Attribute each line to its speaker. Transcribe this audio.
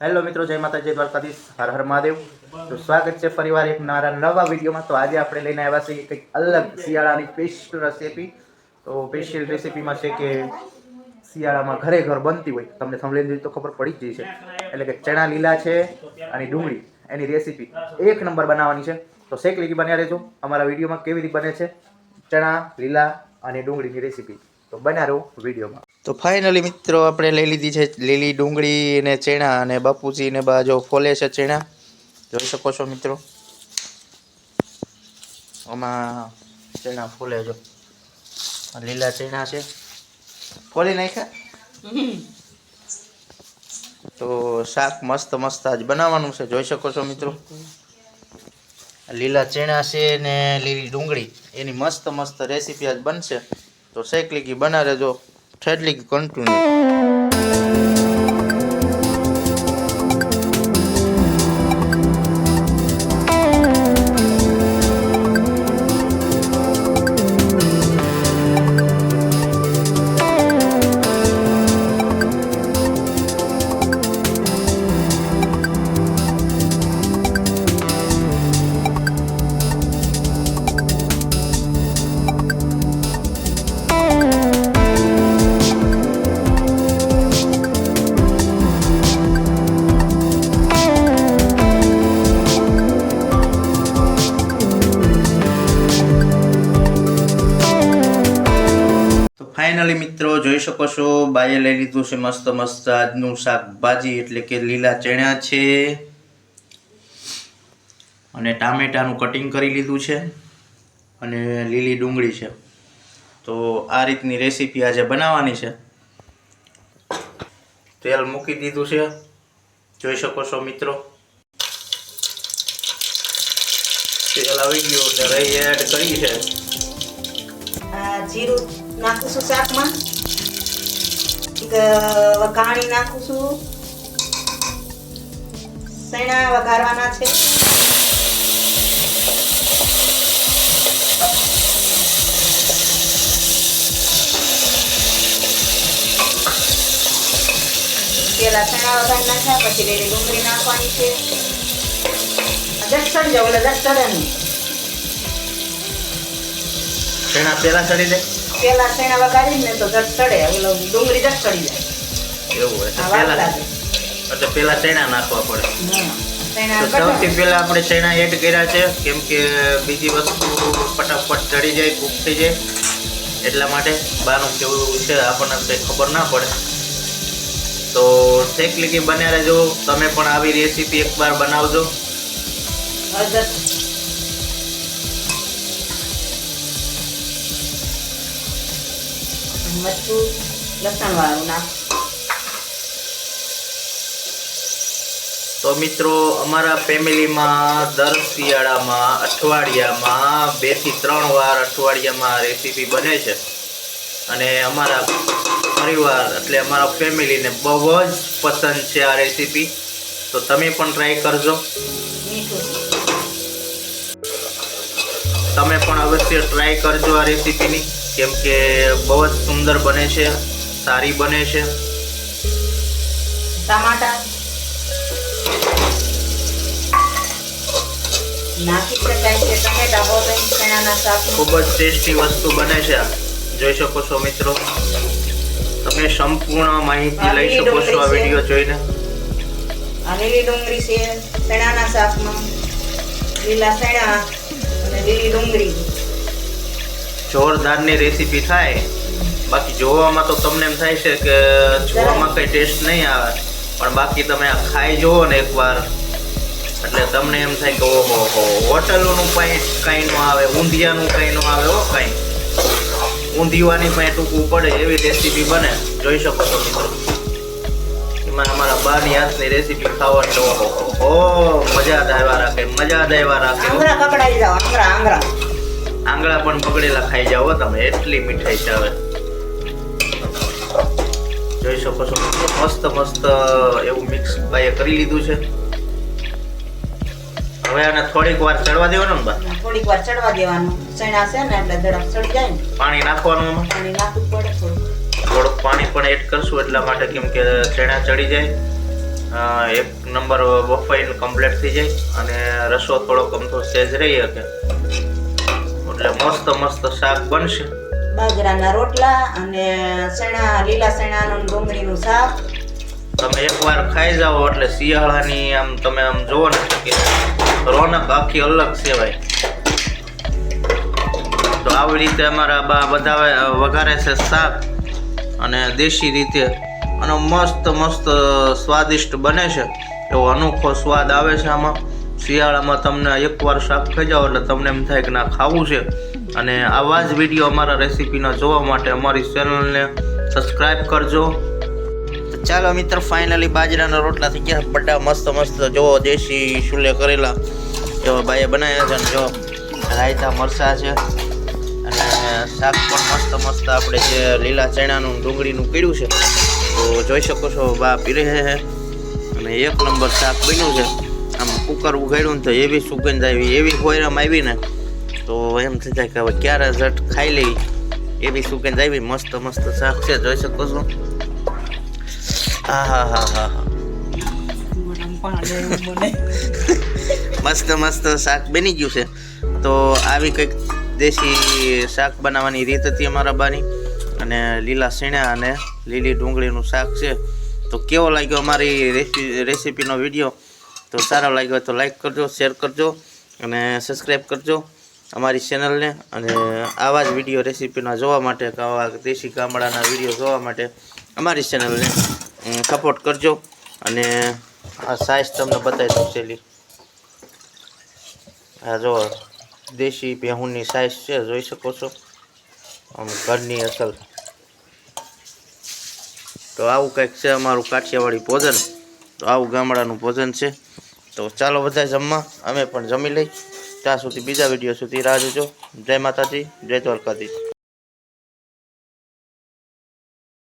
Speaker 1: Hello મિત્રો, જય માતાજી દ્વારકાધીશ. હર હર મહાદેવ. તો સ્વાગત છે ફરીવાર એક મારા નવા વિડીયોમાં. તો આજે આપણે લઈને આવ્યા છીએ કંઈક અલગ શિયાળાની સ્પેશિયલ રેસીપી તો સ્પેશિયલ રેસીપીમાં છે કે શિયાળામાં ઘરે ઘર બનતી હોય. તમને સંભળાઈ તો ખબર પડી જ છે એટલે કે ચણા લીલા છે અને ડુંગળી. એની રેસીપી એક નંબર બનાવવાની છે. તો શેક લીકી બન્યા રહેજો. અમારા વિડીયોમાં કેવી રીતે બને છે? ચણા, લીલા અને ડુંગળીની રેસીપી તો રહો વિડીયોમાં. તો ફાઇનલી મિત્રો આપણે લઈ લીધી છે લીલી ડુંગળી અને ચેણા અને બાપુજી ને બાજો ફોલે છે ચેણા. જોઈ શકો છો મિત્રો? આમાં ચણા ફૂલે જો. લીલા ચણા છે. ફોલી નાખ્યા? તો શાક મસ્ત મસ્ત આજ બનાવવાનું છે. જોઈ શકો છો મિત્રો? લીલા ચણા છે ને લીલી ડુંગળી. એની મસ્ત મસ્ત રેસીપી આજ બનશે. તો શેકલીકી બના રહેજો ઠેડલી કન્ટિન્યુ ફાઇનલી મિત્રો, જોઈ શકો છો બાએ લઈ લીધું છે મસ્ત મસ્ત આજનું શાકભાજી, એટલે કે લીલા ચણા છે. અને ટામેટાનું કટિંગ કરી લીધું છે અને લીલી ડુંગળી છે. તો આ રીતની રેસીપી આજે બનાવવાની છે. તેલ મૂકી દીધું છે. જોઈ શકો છો, મિત્રો. તેલ આવી ગયું, એટલે રહી એડ કરી છે.
Speaker 2: જીરું નાખું છું શાકમાં. વઘાણી નાખું છું. સૈણા વઘારવાના છે. પેલા સૈણા વઘારી નાખ્યા, પછી લઈને ડુંગળી નાખવાની છે. દસ ચડી જાવ એટલે દસ સડે નહીં
Speaker 1: પેલા ચડી જાય.
Speaker 2: પેલા સૈણા વગાડી ને તો દસ ચડે. ઓલો ડુંગળી દસ ચડી જાય.
Speaker 1: એવું એટલે પેલા એટલે પેલા ચણા નાખવા પડે.
Speaker 2: હમ. સૈણા
Speaker 1: તો સૌથી પહેલા આપણે ચણા એડ કર્યા છે કેમ કે બીજી વસ્તુ ફટાફટ ચડી જાય કૂક થઈ જાય. એટલા માટે બાનું કેવું છે આપણને કંઈ ખબર ના પડે. તો શેક લીકી બન્યા રહેજો. તમે પણ આવી રેસીપી એકવાર બનાવજો.
Speaker 2: મરચું લસણ વાળું નાખ.
Speaker 1: તો મિત્રો અમારા ફેમિલીમાં દર શિયાળામાં અઠવાડિયામાં બેથી ત્રણ વાર અઠવાડિયામાં રેસીપી બને છે. અને અમારા પરિવાર એટલે અમારા ફેમિલીને બહુ જ પસંદ છે આ રેસીપી તો તમે પણ ટ્રાય કરજો. તમે પણ અવશ્ય ટ્રાય કરજો આ રેસીપીની કેમ કે બહુ જ સુંદર બને છે સારી બને છે.
Speaker 2: ટમાટા. નાખી શકાય છે ટમેટા હોય ચણાના શાકનું
Speaker 1: ખૂબ જ ટેસ્ટી વસ્તુ બને છે જોઈ શકો છો મિત્રો. તમે સંપૂર્ણ માહિતી લઈ શકો છો આ વીડિયો જોઈને.
Speaker 2: આ લીલી ડુંગળી છે ચણાના શાકમાં. લીલા ચણા અને લીલી ડુંગળી.
Speaker 1: જોરદારની રેસીપી થાય. બાકી જોવામાં તો તમને એમ થાય છે કે જોવામાં કંઈ ટેસ્ટ નહીં આવે. પણ બાકી તમે આ ખાઈ જુઓ ને એકવાર. એટલે તમને એમ થાય કે ઓહો, હો, હોટલોનું કંઈ કંઈ ન આવે, ઊંધિયાનું કંઈ ન આવે ઓ કાંઈ. ઊંધિયાની પણ ટૂંકું પડે, એવી રેસીપી બને. જોઈ શકો છો મિત્રો. એમાં અમારા બાની હાથની રેસીપી ખાવાની, ઓહો, હો મજા આવ્યા રાખે, મજા આવ્યા રાખે.
Speaker 2: આંગરા કપડાઈ જાવ આંગરા આંગળા.
Speaker 1: આંગળા પણ પકડેલા ખાઈ જાઓ તમે એટલી મીઠાઈ છે જોઈ શકો છો મસ્ત મસ્ત એવું મિક્સ ભાઈએ કરી લીધું છે. હવે આને થોડીક વાર ચડવા દેવાનું ને બા?
Speaker 2: થોડીક વાર ચડવા દેવાનું. ચણા છે ને એટલે ધડક ચડી જાય ને.
Speaker 1: પાણી નાખવાનું
Speaker 2: પાણી નાખવું પડે થોડું
Speaker 1: થોડુંક પાણી પણ એડ કરશું એટલા માટે કેમ કે ચણા ચડી જાય. એક નંબર બફાઈને કમ્પ્લીટ થઈ જાય. અને રસો થોડોક અમથો સેજ રહી શકે. એટલે મસ્ત મસ્ત શાક બનશે.
Speaker 2: બાજરાના રોટલા અને ચણા લીલા ચણાનું ડુંગળીનું શાક.
Speaker 1: તમે એકવાર ખાઈ જાઓ એટલે શિયાળાની આમ તમે આમ જોવો ને કે રોનક આખી અલગ સેવાય તો આવી રીતે અમારા બા બધા વઘારે છે શાક અને દેશી રીતે. અને મસ્ત મસ્ત સ્વાદિષ્ટ બને છે. એવો અનોખો સ્વાદ આવે છે આમાં. શિયાળામાં તમને એકવાર શાક ખાઈ જાઓ એટલે તમને એમ થાય કે ના, ખાવું છે. અને આવા જ વીડિયો અમારા રેસીપીના જોવા માટે અમારી ચેનલને સબસ્ક્રાઈબ કરજો. ચાલો મિત્ર ફાઇનલી બાજરાના રોટલા થઈ ગયા. બધા મસ્ત મસ્ત જોવો દેશી શુલે કરેલા. જો ભાઈએ બનાવ્યા છે અને જો, રાયતા મરસા છે. અને શાક પણ મસ્ત મસ્ત આપણે જે લીલા ચણાનું ડુંગળીનું કર્યું છે. તો જોઈ શકો છો, બા પીરે છે. અને એક નંબર શાક બન્યું છે. કુકર ઉગાડ્યું તો એવી સુગંધ આવી, એવી હોયરામ આવી ને તો એમ થઈ જાય કે હવે ક્યારે ઝટ ખાઈ લેવી એવી સુગંધ આવી, મસ્ત મસ્ત શાક છે, જોઈ શકો છો. હા હા હા હા. મસ્ત મસ્ત શાક બની ગયું છે. તો આવી કંઈક દેશી શાક બનાવવાની રીત હતી અમારા બાની. અને લીલા સીણા અને લીલી ડુંગળીનું શાક છે. તો કેવો લાગ્યો અમારી રેસી, રેસીપીનો વીડિયો? તો સારો લાગ્યો હોય તો લાઈક કરજો શેર કરજો અને સબસ્ક્રાઈબ કરજો અમારી ચેનલને અને આવા જ વીડિયો રેસીપીના જોવા માટે કે આવા દેશી ગામડાના વીડિયો જોવા માટે અમારી ચેનલને સપોર્ટ કરજો. અને આ સાઇઝ તમને બતાવી દઉં છેલ્લી. આ જો દેશી ભેહુંની સાઇઝ છે, જોઈ શકો છો. આમ ઘરની અસલ. તો આવું કંઈક છે અમારું કાઠિયાવાડી ભોજન. તો આવું ગામડાનું ભોજન છે. તો ચાલો બધા જમવા. અમે પણ જમી લઈ. ત્યાં સુધી બીજા વીડિયો સુધી રાહ જોજો. જય માતાજી, જય દ્વારકાધીશ.